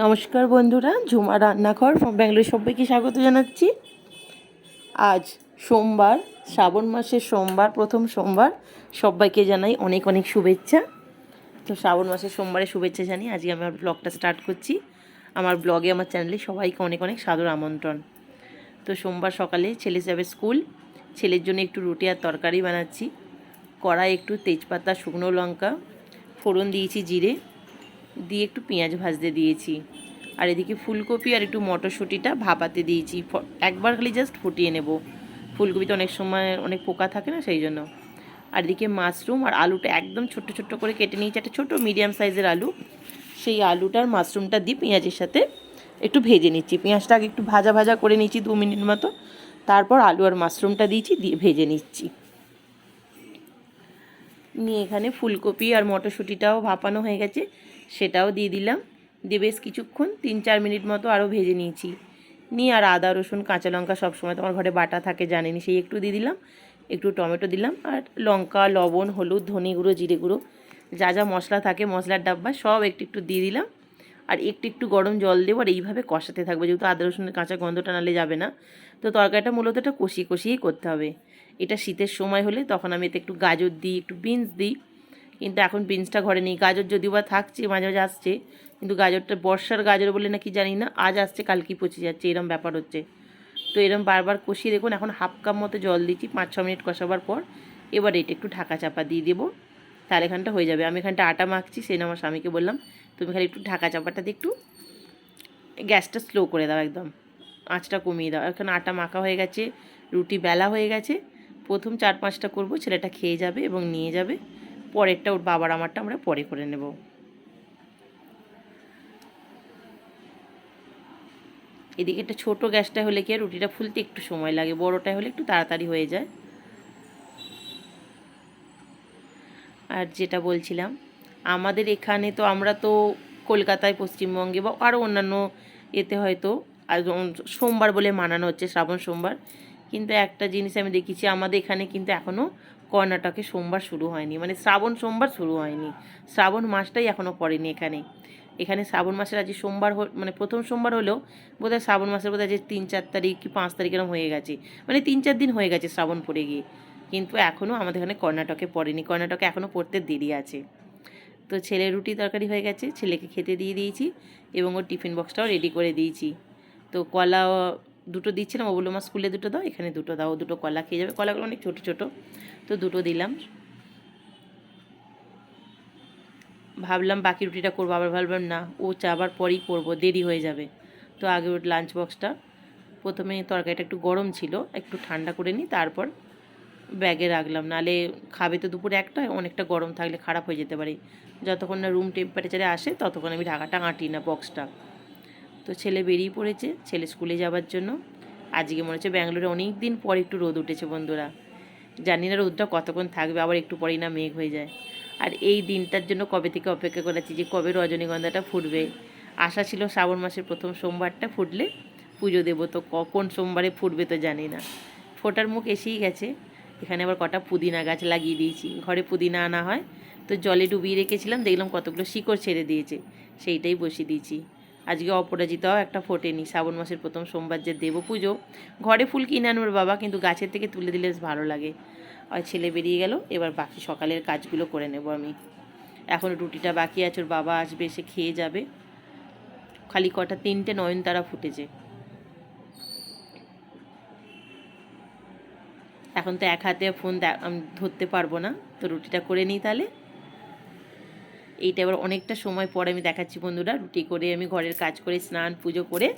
নমস্কার বন্ধুরা, ঝুমা রান্নাঘর ব্যাঙ্গালোর সবাইকে স্বাগত জানাচ্ছি। আজ সোমবার, শ্রাবণ মাসের সোমবার, প্রথম সোমবার, সবাইকে জানাই অনেক অনেক শুভেচ্ছা। তো শ্রাবণ মাসের সোমবারে শুভেচ্ছা জানি আজকে আমি আমার ব্লগটা স্টার্ট করছি। আমার ব্লগে আমার চ্যানেলে সবাইকে অনেক অনেক সাদর আমন্ত্রণ। তো সোমবার সকালে ছেলে যাবে স্কুল ছেলের জন্য একটু রুটি আর তরকারি বানাচ্ছি। কড়াই একটু তেজপাতা, শুকনো লঙ্কা, ফোড়ন দিয়েছি, জিরে। দিয়ে একটু পেঁয়াজ ভাজতে দিয়েছি। আর এদিকে ফুলকপি আর একটু মটরশুঁটিটা ভাপাতে দিয়েছি। একবার খালি জাস্ট ফুটিয়ে নেব। ফুলকপিতে অনেক সময় অনেক পোকা থাকে না সেই জন্য। আর এদিকে মাশরুম আর আলুটা একদম ছোট্ট ছোট্ট করে কেটে নিয়েছি। একটা ছোটো মিডিয়াম সাইজের আলু। সেই আলুটার মাশরুমটা দিয়ে পেঁয়াজের সাথে একটু ভেজে নিচ্ছি। পেঁয়াজটা আগে একটু ভাজা ভাজা করে নিচ্ছি দু মিনিট মতো। তারপর আলু আর মাশরুমটা দিয়েছি, দিয়ে ভেজে নিচ্ছি। নিয়ে এখানে ফুলকপি আর মটরশুঁটিটাও ভাপানো হয়ে গেছে। সেটাও দিয়ে দিলাম। দিয়ে বেশ কিছুক্ষণ তিন চার মিনিট মতো আরও ভেজে নিয়েছি। নিয়ে আর আদা, রসুন, কাঁচা লঙ্কা সবসময় তোমার ঘরে বাটা থাকে জানেনি, সেই একটু দিয়ে দিলাম। একটু টমেটো দিলাম আর লঙ্কা, লবণ, হলুদ, ধনে গুঁড়ো, জিরে গুঁড়ো, যা যা মশলা থাকে মশলার ডাব্বা সব একটু একটু দিয়ে দিলাম। আর একটু একটু গরম জল দেবো আর এইভাবে কষাতে থাকবে, যেহেতু আদা, রসুনের কাঁচা গন্ধটা নালে যাবে না। তো তরকারিটা মূলত এটা কষিয়ে কষিয়েই করতে হবে। এটা শীতের সময় হলে তখন আমি এতে একটু গাজর দিই, একটু বিনস দিই কিন্তু এখন বিনসটা ঘরে নেই। গাজর যদিও বা থাকছে, মাঝে মাঝে আসছে, কিন্তু গাজরটা বর্ষার গাজর বলে নাকি জানি না, আজ আসছে, কালকেই পচে যাচ্ছে, এরম ব্যাপার হচ্ছে। তো এরম বারবার কষিয়ে দেখুন, এখন হাফ কাপ মতো জল দিচ্ছি, পাঁচ ছ মিনিট কষাবার পর। এবার এটা একটু ঢাকা চাপা দিয়ে দেবো, তাহলে এখানটা হয়ে যাবে। আমি এখানটা আটা মাখছি, সেই আমার স্বামীকে বললাম, তুমি খালি একটু ঢাকা চাপাটা দিয়ে একটু গ্যাসটা স্লো করে দাও একদম, আঁচটা কমিয়ে দাও। এখন আটা মাখা হয়ে গেছে, রুটি বেলা হয়ে গেছে, প্রথম চার পাঁচটা করব, ছেলেটা খেয়ে যাবে এবং নিয়ে যাবে। পরেরটা ওর বাবার আমারটা আমরা পরে করে নেব। এদিকে একটা ছোটো গ্যাসটা হলে কি আর রুটিটা ফুলতে একটু সময় লাগে, বড়োটা হলে একটু তাড়াতাড়ি হয়ে যায়। আর যেটা বলছিলাম, আমাদের এখানে তো আমরা তো কলকাতায়, পশ্চিমবঙ্গে বা আরও অন্যান্য এতে হয়তো সোমবার বলে মানানো হচ্ছে, শ্রাবণ সোমবার। কিন্তু একটা জিনিস আমি দেখেছি, আমাদের এখানে কিন্তু এখনও কর্ণাটকে সোমবার শুরু হয়নি মানে শ্রাবণ সোমবার শুরু হয়নি। শ্রাবণ মাসটাই এখনও পড়েনি এখানে। এখানে শ্রাবণ মাসের আজ সোমবার মানে প্রথম সোমবার হলেও বোধহয় শ্রাবণ মাসের বোধহয় যে তিন চার তারিখ কি পাঁচ তারিখ এরকম হয়ে গেছে। মানে তিন চার দিন হয়ে গেছে শ্রাবণ পড়ে গিয়ে। কিন্তু এখনও আমাদের এখানে কর্ণাটকে পড়েনি। কর্ণাটকে এখনও পড়তে দেরি আছে। তো ছেলে রুটি তরকারি হয়ে গেছে, ছেলেকে খেতে দিয়ে দিয়েছি এবং ওর টিফিন বক্সটাও রেডি করে দিয়েছি। তো কলা দুটো দিচ্ছিলাম, ও বলল আমার স্কুলে দুটো দাও, এখানে দুটো দাও দুটো কলা খেয়ে যাবে। কলাগুলো অনেক ছোটো ছোটো, তো দুটো দিলাম। ভাবলাম, বাকি রুটিটা করব, আবার ভাবলাম, না, ও চাবার পরেই করব, দেরি হয়ে যাবে। তো আগে ওর লাঞ্চ বক্সটা প্রথমে তরকারিটা একটু গরম ছিল, একটু ঠান্ডা করে নিই, তারপর ব্যাগে রাখলাম। নালে খাবে তো দুপুরে একটা, অনেকটা গরম থাকলে খারাপ হয়ে যেতে পারে। যতক্ষণ না রুম টেম্পারেচারে আসে, ততক্ষণ আমি ঢাকাটা আঁটি না বক্সটা তো ছেলে বেরিয়ে পড়েছে, ছেলে স্কুলে যাওয়ার জন্য। আজকে মনে হচ্ছে ব্যাঙ্গালোরে অনেক দিন পর একটু রোদ উঠেছে বন্ধুরা। জানি না রোদটা কতক্ষণ থাকবে, আবার একটু পরেই না মেঘ হয়ে যায়। আর এই দিনটার জন্য কবে থেকে অপেক্ষা করেছি যে কবে রজনীগন্ধাটা ফুটবে? আশা ছিল শ্রাবণ মাসের প্রথম সোমবারটা ফুটলে পুজো দেবো, তো কখন সোমবারে ফুটবে তো জানি না। ফোটার মুখ এসেই গেছে। এখানে আবার কটা পুদিনা গাছ লাগিয়ে দিয়েছি। ঘরে পুদিনা আনা হয়, তো জলে ডুবিয়ে রেখেছিলাম, দেখলাম কতগুলো শিকড় ছেড়ে দিয়েছে, সেইটাই বসিয়ে দিয়েছি। আজকে অপরাজিতাও একটা ফোটেনি। শ্রাবণ মাসের প্রথম সোমবার যে দেবো পুজো, ঘরে ফুল কিনে আনবার বাবা, কিন্তু গাছের থেকে তুলে দিলে ভালো লাগে। আর ছেলে বেরিয়ে গেল, এবার বাকি সকালের কাজগুলো করে নেব আমি। এখন রুটিটা বাকি আছে, ওর বাবা আসবে, এসে খেয়ে যাবে। খালি কটা, তিনটে, নয়নতারা ফুটেছে। এখন তো এক হাতে ফোন ধরতে পারব না, তো রুটিটা করে নিই তাহলে। এইটা এবার অনেকটা সময় পরে আমি দেখাচ্ছি বন্ধুরা। রুটি করে আমি ঘরের কাজ করে স্নান, পুজো করে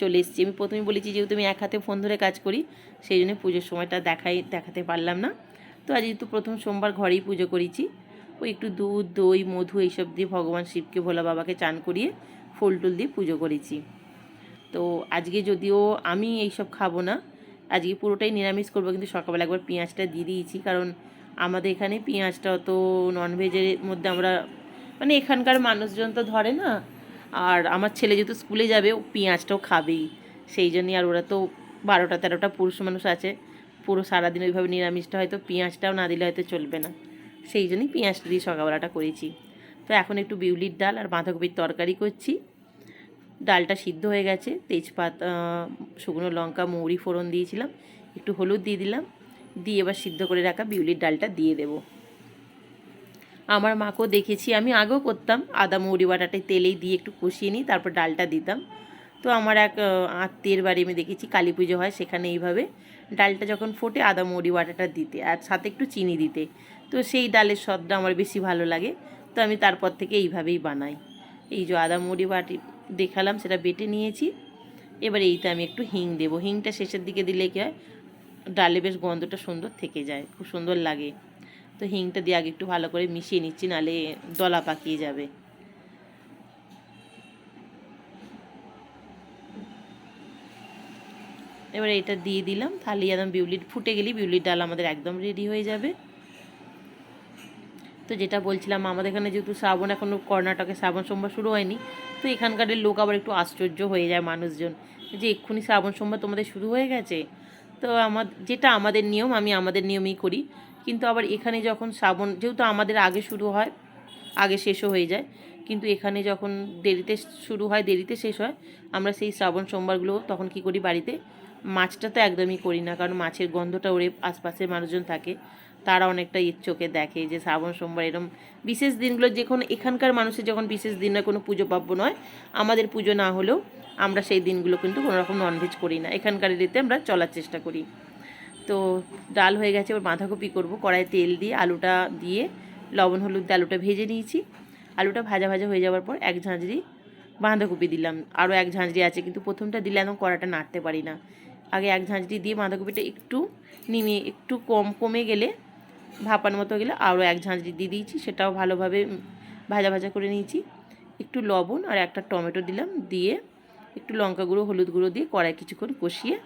চলে এসেছি। আমি প্রথমে বলেছি যেহেতু আমি এক হাতে ফোন ধরে কাজ করি, সেই জন্য পুজোর সময়টা দেখাই, দেখাতে পারলাম না। তো আজ যেহেতু প্রথম সোমবার ঘরেই পুজো করেছি ওই একটু দুধ, দই, মধু এইসব দিয়ে ভগবান শিবকে, ভোলা বাবাকে চান করিয়ে ফুল টুল দিয়ে পুজো করেছি। তো আজকে যদিও আমি এইসব খাব না, আজকে পুরোটাই নিরামিষ করব, কিন্তু সকালবেলা একবার পেঁয়াজটা দিয়ে দিয়েছি। কারণ আমাদের এখানে পেঁয়াজটা অত ননভেজের মধ্যে আমরা মানে এখানকার মানুষজন তো ধরে না। আর আমার ছেলে যেহেতু স্কুলে যাবে, ও পেঁয়াজটাও খাবেই। সেই জন্যই আর ওরা তো বারোটা তেরোটা পুরুষ মানুষ আছে। পুরো সারাদিন ওইভাবে নিরামিষটা হয়তো পেঁয়াজটাও না দিলে হয়তো চলবে না। সেই জন্যই পেঁয়াজটা দিয়ে সকালবেলাটা করেছি। তো এখন একটু বিউলির ডাল আর বাঁধাকপির তরকারি করছি। ডালটা সিদ্ধ হয়ে গেছে। তেজপাত শুকনো লঙ্কা, মৌরি ফোড়ন দিয়েছিলাম। একটু হলুদ দিয়ে দিলাম। দিয়ে এবার সিদ্ধ করে রাখা বিউলির ডালটা দিয়ে দেবো। আমার মাকেও দেখেছি, আমি আগেও করতাম। আদা মৌরি বাটাটাই তেলেই দিয়ে একটু কষিয়ে নিই, তারপর ডালটা দিতাম। তো আমার এক আত্মীয়ের বাড়ি আমি দেখেছি, কালী পুজো হয় সেখানে এইভাবে। ডালটা যখন ফোটে, আদা মৌরি বাটাটা দিতে আর সাথে একটু চিনি দিতে। তো সেই ডালের স্বাদটা আমার বেশি ভালো লাগে। তো আমি তারপর থেকে এইভাবেই বানাই। এই যে আদা মৌরি বাটি দেখালাম, সেটা বেটে নিয়েছি। এবার এইতে আমি একটু হিং দেবো। হিংটা শেষের দিকে দিলে কি হয়, ডালে বেশ গন্ধটা সুন্দর থেকে যায়, খুব সুন্দর লাগে। তো হিংটা দিয়ে আগে একটু ভালো করে মিশিয়ে নিচ্ছি, নালে দলা পাকিয়ে যাবে। এবার এটা দিয়ে দিলাম তাহলে একদম বিউলির, ফুটে গেলেই বিউলির ডাল আমাদের একদম রেডি হয়ে যাবে। তো যেটা বলছিলাম, আমাদের এখানে যেহেতু শ্রাবণ এখনও কর্ণাটকে শ্রাবণ সোমবার শুরু হয়নি, তো এখানকার লোক আবার একটু আশ্চর্য হয়ে যায় মানুষজন, যে এক্ষুনি শ্রাবণ সোমবার তোমাদের শুরু হয়ে গেছে? তো আমার, যেটা আমাদের নিয়ম, আমি আমাদের নিয়মেই করি। কিন্তু আবার এখানে যখন শ্রাবণ, যেহেতু আমাদের আগে শুরু হয়, আগে শেষও হয়ে যায়, কিন্তু এখানে যখন দেরিতে শুরু হয়, দেরিতে শেষ হয়, আমরা সেই শ্রাবণ সোমবারগুলো তখন কি করি বাড়িতে? মাছটা তো একদমই করি না, কারণ মাছের গন্ধটা ওরে আশপাশের মানুষজন থাকে, তারা অনেকটা চোখে দেখে যে শ্রাবণ সোমবার এরম বিশেষ দিনগুলো যখন এখানকার মানুষের যখন বিশেষ দিন নয়, কোনো পুজো পার্ব নয়, আমাদের পুজো না হলেও আমরা সেই দিনগুলো কিন্তু কোনো রকম ননভেজ করি না। এখানকার এতে আমরা চলার চেষ্টা করি। তো ডাল হয়ে গেছে, এবার বাঁধাকপি করব। কড়াই তেল দিয়ে আলুটা দিয়ে লবণ, হলুদ দিয়ে আলুটা ভেজে নিয়েছি। আলুটা ভাজা ভাজা হয়ে যাওয়ার পর এক ঝাঁঝরি বাঁধাকপি দিলাম। আরও এক ঝাঁঝরি আছে, কিন্তু প্রথমটা দিলে একদম কড়াটা নাড়তে পারি না। আগে এক ঝাঁঝরি দিয়ে বাঁধাকপিটা একটু নিমে, একটু কম, কমে গেলে, ভাপার মতো গেলে আরও এক ঝাঁঝরি দিয়ে দিয়েছি। সেটাও ভালোভাবে ভাজা ভাজা করে নিয়েছি। একটু লবণ আর একটা টমেটো দিলাম। দিয়ে একটু লঙ্কা গুঁড়ো, হলুদ গুঁড়ো দিয়ে কড়াই কিছুক্ষণ কষিয়ে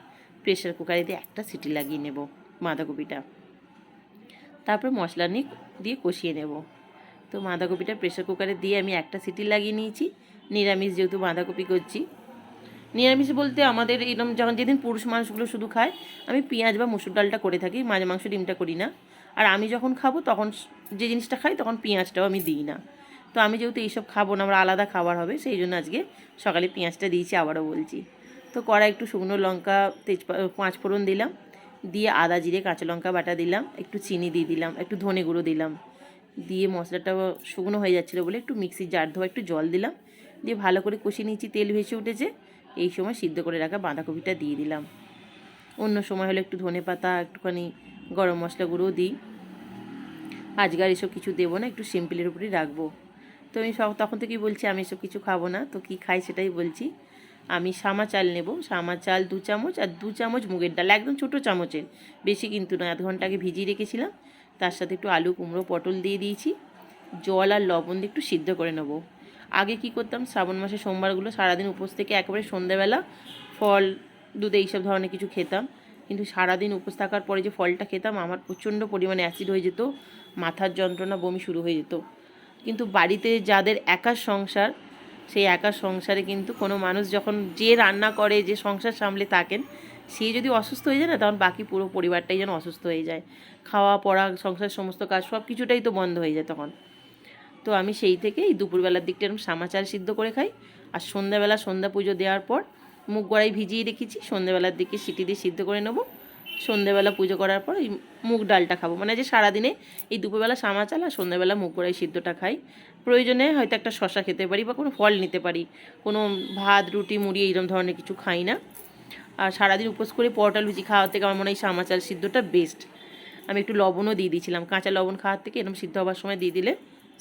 প্রেশার কুকারে দিয়ে একটা সিটি লাগিয়ে নেব বাঁধাকপিটা। তারপর মশলা নিয়ে দিয়ে কষিয়ে নেব। তো বাঁধাকপিটা প্রেশার কুকারে দিয়ে আমি একটা সিটি লাগিয়ে নিয়েছি। নিরামিষ যেহেতু বাঁধাকপি করছি। নিরামিষ বলতে আমাদের এরকম যখন যেদিন পুরুষ মানুষগুলো শুধু খায়, আমি পেঁয়াজ বা মুসুর ডালটা করে থাকি মাছ মাংস ডিমটা করি না। আর আমি যখন খাব তখন যে জিনিসটা খাই তখন পেঁয়াজটাও আমি দিই না। তো আমি যেহেতু এইসব খাব না, আমার আলাদা খাবার হবে, সেই জন্য আজকে সকালে পেঁয়াজটা দিয়েছি, আবারও বলছি। তো কড়া একটু শুকনো লঙ্কা, তেজপা পাঁচ ফোড়ন দিলাম। দিয়ে আদা জিরে, কাঁচা লঙ্কা বাটা দিলাম। একটু চিনি দিয়ে দিলাম, একটু ধনে গুঁড়ো দিলাম। দিয়ে মশলাটা শুকনো হয়ে যাচ্ছিল বলে একটু মিক্সির জার ধোয়া একটু জল দিলাম। দিয়ে ভালো করে কষিয়ে নিয়েছি, তেল ভেসে উঠেছে। এই সময় সিদ্ধ করে রাখা বাঁধাকপিটা দিয়ে দিলাম। অন্য সময় হলে একটু ধনে পাতা, একটুখানি গরম মশলা গুঁড়ো দিই। আজকে এসব কিছু দেবো না, একটু সিম্পলের উপরেই রাখব। তো আমি সব তখন থেকেই বলছি, আমি এসব কিছু খাব না। তো কী খাই সেটাই বলছি। আমি সামা চাল নেব। সামা চাল দু চামচ আর দু চামচ মুগের ডাল, একদম ছোটো চামচের। বেশি কিন্তু না আধ ঘণ্টা আগে ভিজিয়ে রেখেছিলাম। তার সাথে একটু আলু, কুমড়ো, পটল দিয়ে দিয়েছি। জল আর লবণ দিয়ে একটু সিদ্ধ করে নেব। আগে কি করতাম, শ্রাবণ মাসে সোমবারগুলো সারাদিন উপোস থেকে একেবারে সন্ধ্যাবেলা ফল, দুধ এইসব ধরনের কিছু খেতাম। কিন্তু সারাদিন উপোস থাকার পরে যে ফলটা খেতাম, আমার প্রচণ্ড পরিমাণে অ্যাসিড হয়ে যেত, মাথার যন্ত্রণা বমি শুরু হয়ে যেত। কিন্তু বাড়িতে যাদের একার সংসার সেই একার সংসারে কিন্তু কোনো মানুষ যখন যে রান্না করে, যে সংসার সামলে থাকেন, সে যদি অসুস্থ হয়ে যায় না, তখন বাকি পুরো পরিবারটাই যেন অসুস্থ হয়ে যায়। খাওয়া, পড়া সংসার সমস্ত কাজ সব কিছুটাই তো বন্ধ হয়ে যায় তখন। তো আমি সেই থেকে এই দুপুরবেলার দিকটা এরকম সামাচার সিদ্ধ করে খাই। আর সন্ধ্যাবেলা সন্ধ্যা পুজো দেওয়ার পর মুখ গড়াই ভিজিয়ে রেখেছি, সন্ধ্যাবেলার দিকে সিটি দিয়ে সিদ্ধ করে নেব। সন্ধ্যাবেলা পুজো করার পর এই মুগ ডালটা খাব। মানে যে সারাদিনে এই দুপুরবেলা সামা চাল আর সন্ধ্যাবেলা মুগ গড়াই সিদ্ধটা খাই। প্রয়োজনে হয়তো একটা শশা খেতে পারি বা কোনো ফল নিতে পারি। কোনো ভাত, রুটি, মুড়ি এইরকম ধরনের কিছু খাই না। আর সারাদিন উপোস করে পরোটা, লুচি খাওয়ার থেকে আমার মনে হয় সামা চাল সিদ্ধটা বেস্ট আমি একটু লবণও দিয়ে দিয়েছিলাম। কাঁচা লবণ খাওয়ার থেকে এরকম সিদ্ধ হওয়ার সময় দিয়ে দিলে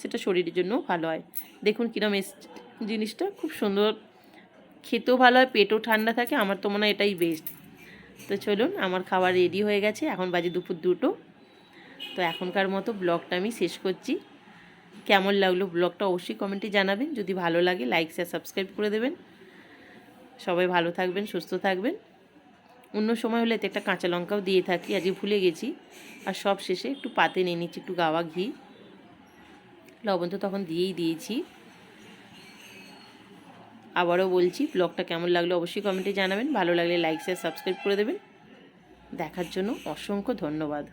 সেটা শরীরের জন্যও ভালো হয়। দেখুন কীরকম এস জিনিসটা। খুব সুন্দর। খেতেও ভালো হয়, পেটও ঠান্ডা থাকে। আমার তো মনে হয় এটাই বেস্ট তো চলুন, আমার খাবার রেডি হয়ে গেছে। এখন বাজে দুপুর দুটো। তো এখনকার মতো ব্লগটা আমি শেষ করছি। কেমন লাগল ব্লগটা অবশ্যই কমেন্টে জানাবেন। যদি ভালো লাগে লাইক শেয়ার সাবস্ক্রাইব করে দেবেন। সবাই ভালো থাকবেন, সুস্থ থাকবেন। অন্য সময় হলে এতে একটা কাঁচা লঙ্কাও দিয়ে থাকি, আজকে ভুলে গেছি। আর সব শেষে একটু পাতে নিয়ে নিচ্ছি, একটু গাওয়া ঘি। লবণ তো তখন দিয়েই দিয়েছি। আবারও বলছি ব্লগটা কেমন লাগল অবশ্যই কমেন্টে জানাবেন। ভালো লাগলে লাইক শেয়ার সাবস্ক্রাইব করে দেবেন। দেখার জন্য অসংখ্য ধন্যবাদ।